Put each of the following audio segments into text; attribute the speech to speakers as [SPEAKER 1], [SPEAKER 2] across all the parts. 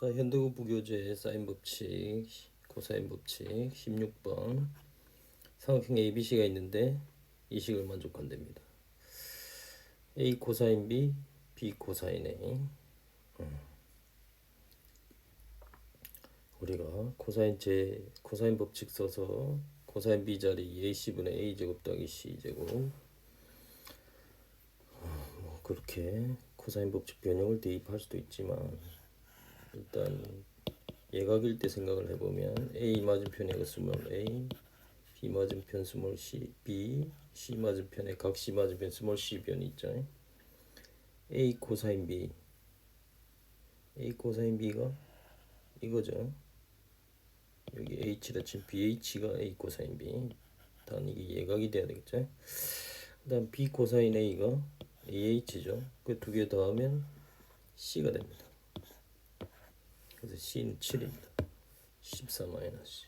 [SPEAKER 1] 자, 현대국 부교재 사인 법칙, 코사인 법칙 16번 삼각형 ABC가 있는데 이 식을 만족한답니다. A 코사인 B, B 코사인 A. 음. 우리가 코사인 제 코사인 법칙 써서 코사인 B 자리 AC분의 A 제곱 더하기 C 제곱 어, 뭐 그렇게 코사인 법칙 변형을 대입할 수도 있지만 일단 예각일 때 생각을 해보면 A 맞은편에 스몰 A, B 맞은편 스몰 C, B, C 맞은편에 각 C 맞은편 스몰 C 변이 있죠. A 코사인 B, A 코사인 B가 이거죠. 여기 H라 친 BH가 A 코사인 B. 단 이게 예각이 돼야 되겠죠. 그다음 B 코사인 A가 AH죠. 그 두 개 더하면 C가 됩니다. 그래서 C는 7입니다. 14 마이너스.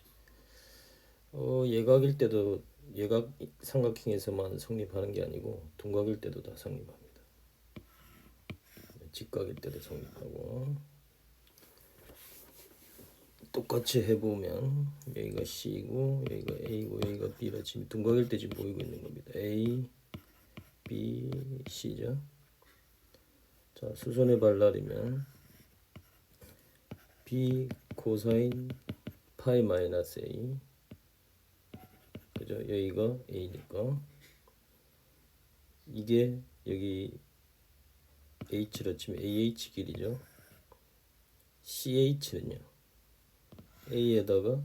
[SPEAKER 1] 어, 예각일 때도 예각 삼각형에서만 성립하는 게 아니고 둔각일 때도 다 성립합니다. 직각일 때도 성립하고 똑같이 해보면 여기가 C고 여기가 A고 여기가 B라 지금 둔각일 때 지금 보이고 있는 겁니다. A, B, C죠. 자 수선의 발날이면 B 코사인 파이 마이너스 A. 그죠? 여기가 A니까. 이게 여기 H로 치면 AH 길이죠. CH는요. A에다가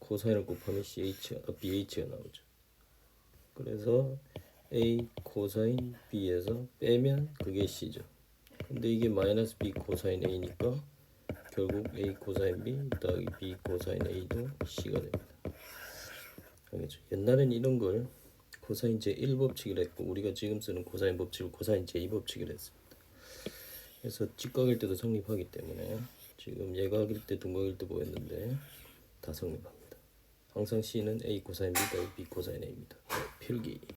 [SPEAKER 1] 코사인을 곱하면 CH, 아, BH가 나오죠. 그래서 A 코사인 B에서 빼면 그게 C죠. 근데 이게 마이너스 B 코사인 A니까 결국 A 코사인 B 더하기 B 코사인 A도 C가 됩니다. 알겠죠? 옛날엔 이런 걸 코사인 제1 법칙이라 했고 우리가 지금 쓰는 코사인 법칙을 코사인 제2 법칙이라 했습니다. 그래서 직각일 때도 성립하기 때문에 지금 예각일 때 둔각일 때 보였는데 다 성립합니다. 항상 C는 A 코사인 B 더하기 B 코사인 A입니다. 필기